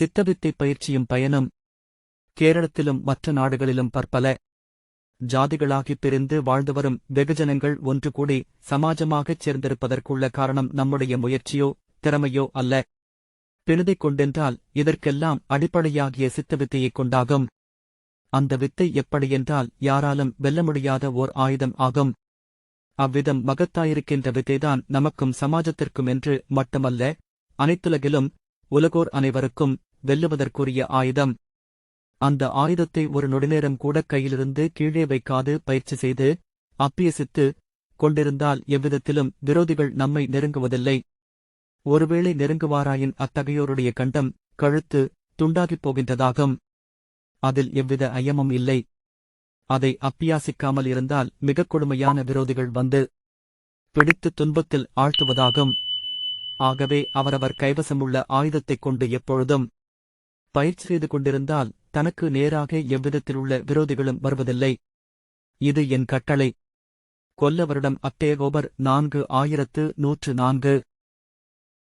சித்தவித்தை பயிற்சியும் பயனும் கேரளத்திலும் மற்ற நாடுகளிலும் பற்பல ஜாதிகளாகிப் பிரிந்து வாழ்ந்து வரும் வெகுஜனங்கள் ஒன்று கூடி சமாஜமாகச் சேர்ந்திருப்பதற்குள்ள காரணம் நம்முடைய முயற்சியோ திறமையோ அல்ல. பிணிதைக் கொண்டென்றால் இதற்கெல்லாம் அடிப்படையாகிய சித்தவித்தையைக் கொண்டாகும். அந்த வித்தை எப்படியென்றால் யாராலும் வெல்ல முடியாத ஓர் ஆயுதம் ஆகும். அவ்விதம் மகத்தாயிருக்கின்ற வித்தைதான் நமக்கும் சமாஜத்திற்கும் என்று மட்டுமல்ல அனைத்துலகிலும் உலகோர் அனைவருக்கும் வெல்லுவதற்குரிய ஆயுதம். அந்த ஆயுதத்தை ஒரு நொடிநேரம் கூட கையிலிருந்து கீழே வைக்காது பயிற்சி செய்து அப்பியசித்து கொண்டிருந்தால் எவ்விதத்திலும் விரோதிகள் நம்மை நெருங்குவதில்லை. ஒருவேளை நெருங்குவாராயின் அத்தகையோருடைய கண்டம் கழுத்து துண்டாகிப் போகின்றதாகும். அதில் எவ்வித ஐயமும் இல்லை. அதை அப்பியாசிக்காமல் இருந்தால் மிகக் கொடுமையான விரோதிகள் வந்து பிடித்து துன்பத்தில் ஆழ்த்துவதாகும். ஆகவே அவரவர் கைவசமுள்ள ஆயுதத்தைக் கொண்டு எப்பொழுதும் பயிற்சி செய்து கொண்டிருந்தால் தனக்கு நேராக எவ்விதத்திலுள்ள விரோதிகளும் வருவதில்லை. இது என் கட்டளை. கொல்ல வருடம் அக்டேகோபர் நான்கு ஆயிரத்து நூற்று நான்கு.